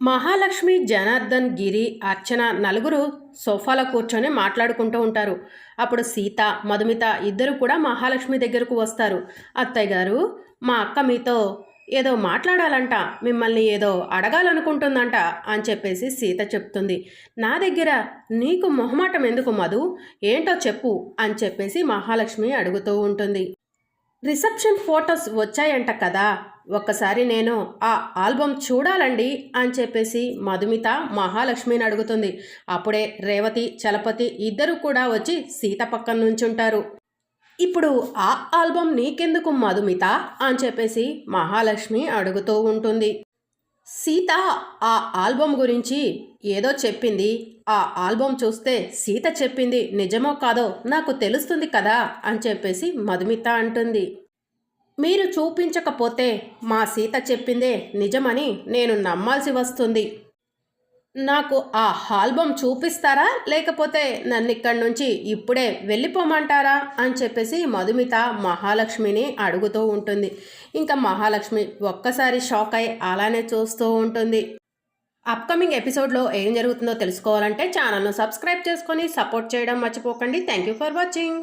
మహాలక్ష్మి జనార్దన్ గిరి అర్చన నలుగురు సోఫాలో కూర్చొని మాట్లాడుకుంటూ ఉంటారు. అప్పుడు సీత మధుమిత ఇద్దరు కూడా మహాలక్ష్మి దగ్గరకు వస్తారు. అత్తయ్య గారు మా అక్క మీతో ఏదో మాట్లాడాలంట మిమ్మల్ని ఏదో అడగాలనుకుంటుందంట అని చెప్పేసి సీత చెప్తుంది. నా దగ్గర నీకు మొహమాటం ఎందుకు మధు? ఏంటో చెప్పు అని చెప్పేసి మహాలక్ష్మి అడుగుతూ ఉంటుంది. రిసెప్షన్ ఫొటోస్ వచ్చాయంట కదా. ఒక్కసారి నేను ఆ ఆల్బమ్ చూడాలండి అని చెప్పేసి మధుమిత మహాలక్ష్మిని అడుగుతుంది. అప్పుడే రేవతి చలపతి ఇద్దరు కూడా వచ్చి సీత పక్కన నుంచుంటారు. ఇప్పుడు ఆ ఆల్బమ్ నీకెందుకు మధుమిత? అని చెప్పేసి మహాలక్ష్మి అడుగుతూ ఉంటుంది. సీత ఆ ఆల్బమ్ గురించి ఏదో చెప్పింది. ఆ ఆల్బమ్ చూస్తే సీత చెప్పింది నిజమో కాదో నాకు తెలుస్తుంది కదా అని చెప్పేసి మధుమిత అంటుంది. మీరు చూపించకపోతే మా సీత చెప్పిందే నిజమని నేను నమ్మాల్సి వస్తుంది. నాకు ఆ ఆల్బమ్ చూపిస్తారా? లేకపోతే నన్ను ఇక్కడి నుంచి ఇప్పుడే వెళ్ళిపోమంటారా? అని చెప్పేసి మధుమిత మహాలక్ష్మిని అడుగుతూ ఉంటుంది. ఇంకా మహాలక్ష్మి ఒక్కసారి షాక్ అయి అలానే చూస్తూ ఉంటుంది. అప్కమింగ్ ఎపిసోడ్లో ఏం జరుగుతుందో తెలుసుకోవాలంటే ఛానల్ను సబ్స్క్రైబ్ చేసుకొని సపోర్ట్ చేయడం మర్చిపోకండి. Thank you for watching.